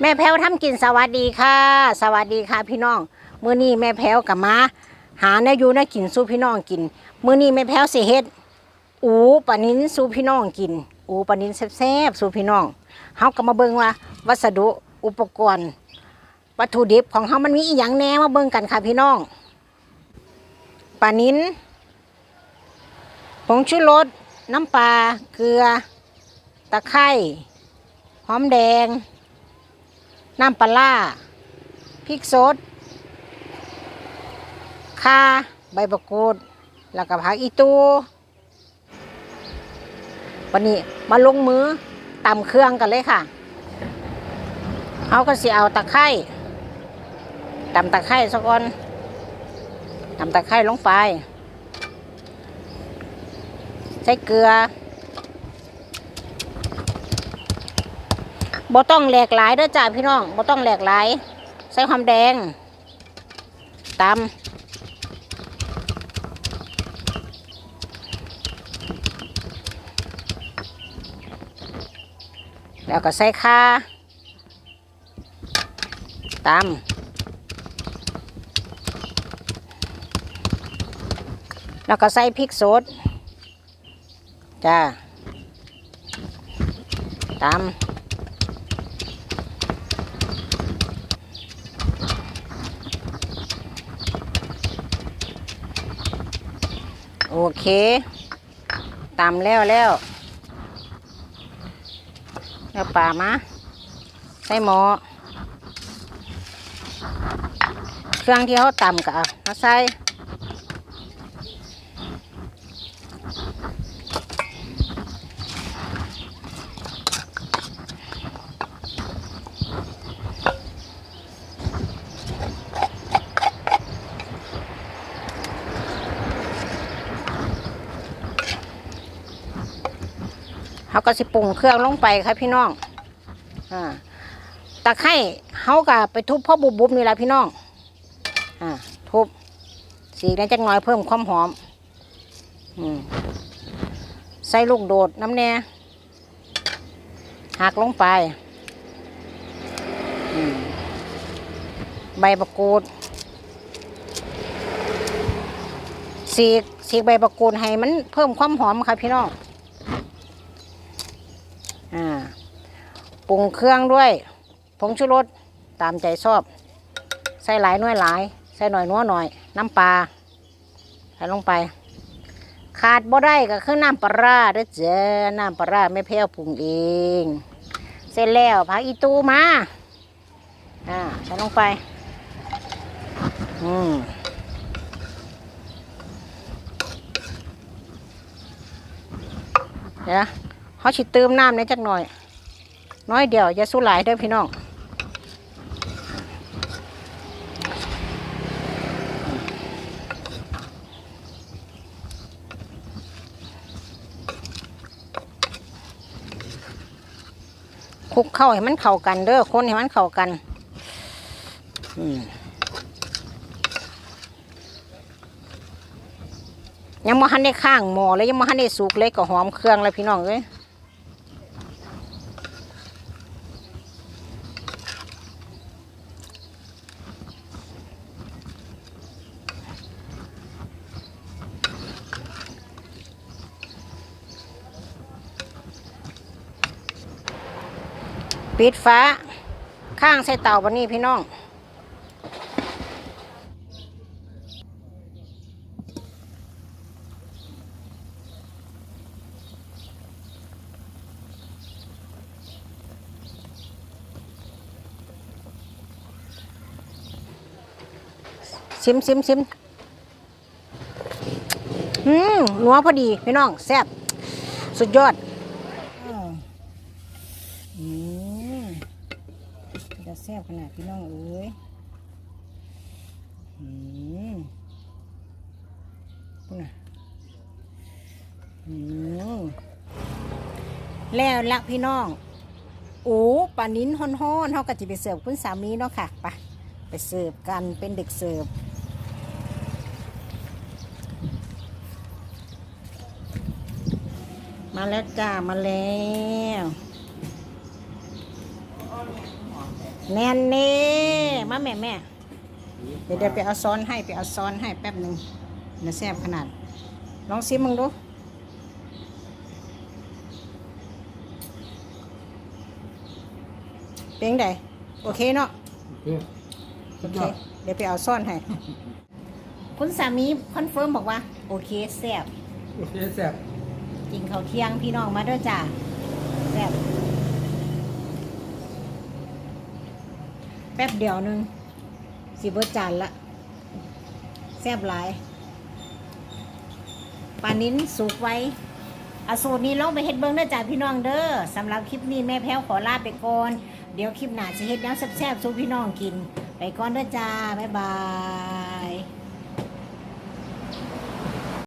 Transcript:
แม่แพ้วทำกินสวัสดีค่ะ สวัสดีค่ะพี่น้องมื้อนี้แม่แพ้วกับมาหาแนวอยู่แนวกินสู้พี่น้องกินมื้อนี้แม่แพ้วสิเฮ็ดอูปลานิ้นสู้พี่น้องกิน อูปลานิ้นแซ่บๆสู้พี่น้องเฮาก็มาเบิ่งว่า วัสดุอุปกรณ์ วัตถุดิบของเฮามันมีอีหยังแน่มาเบิ่งกันค่ะพี่น้องปลานิ้นผงชูรสน้ำปลาเกลือ ตะไคร้หอมแดง น้ำปลาพริกสดข่าใบมะกูดแล้วก็ผักอีตูวันนี้มาลงมือตำเครื่องกันเลยค่ะเอาก็สิเอาตะไคร้ตำตะไคร้สักก่อนตำตะไคร้ลงไป ใส่เกลือ บ่ต้องแหลกหลายเด้อจ้าพี่น้องบ่ต้องแหลกหลาย ใส่ความแดงตำแล้วก็ใส่ข่าตำแล้วก็ใส่พริกสดจ้าตำ โอเคตำแล้วแล้วแล้วป่ามาใส่หมอเครื่องที่เขาตำกะมาใส่ ก็สิปรุงเครื่องลงไปค่ะพี่น้องอ่าตะไคร้เขาก็ไปทุบพ่อบุบบุบๆนี่แหละพี่น้องอ่าทุบสีนั้นจักหน่อยเพิ่มความหอมอืมใส่ลูกโดดน้ำแน่หักลงไปอืมใบประกูดสีสีใบประกูดให้มันเพิ่มความหอมค่ะพี่น้อง อ่า ปรุงเครื่องด้วยผงชูรสตามใจชอบ ใส่หลายน้อยหลาย ใส่หน่อยนัวหน่อย น้ำปลาใส่ลงไป ขาดบ่ได้ก็คือน้ำปลาร้าเด้อเจ้าน้ำปลาร้าไม่แพ้วปรุงเอง เสร็จแล้วผักอีตูมาอ่าใส่ลงไป อืมเดี๋ยวเขาชิเติมน้ำในจักหน่อย น้อยเดียวอย่าสู้หลายเด้อพี่น้องคุกเข้าให้มันเข้ากันเด้อคนให้มันเข้ากันยังมาหันได้ข้างหม้อเลยยังมาหันได้สุกเลยก็หอมเครื่องแล้วพี่น้องเอ้ย ปิดฟ้า ข้างใส่เตาบันนี้พี่น้องซิมซิมซิมอืมนัวพอดีพี่น้อง แซ่บ สุดยอด อืม จะแซ่บขนาดพี่น้องเอ้ยอืมพูดนะอืมแล้วละพี่น้องโอ้ปลานิ้นฮ้อนๆเขาก็จะไปเสิร์ฟคุณสามีเนาะค่ะไปไปเสิร์ฟกันเป็นเด็กเสิร์ฟมาแล้วจ้ามาแล้ว แน่นเน่มาแม่แม่เดี๋ยวเดี๋ยวไปเอาซ้อนให้ไปเอาซ้อนให้แป๊บหนึ่งเดี๋ยวแซ่บขนาด ลองซิมมึงดูเป็นไงโอเคเนาะโอเคโอเคเดี๋ยวไปเอาซ่อนให้คุณสามีคอนเฟิร์มบอกว่า โอเคแซ่บโอเคแซ่บกินข้าวเที่ยงพี่น้องมาเด้อจ้าแซ่บ แป๊บเดียวหนึงสิเบอร์จานละแซ่บหลายปลานิ้นสุกไว้อาสูตรนี้ลองไปเฮ็ดเบิ้งเด้อจ้าพี่น้องเด้อสำหรับคลิปนี้แม่แพ้วขอลาไปก่อนเดี๋ยวคลิปหน้าจะเฮ็ดแนวแซ่บๆสู่พี่น้องกิน ไปก่อนเด้อจ้าบ๊ายบาย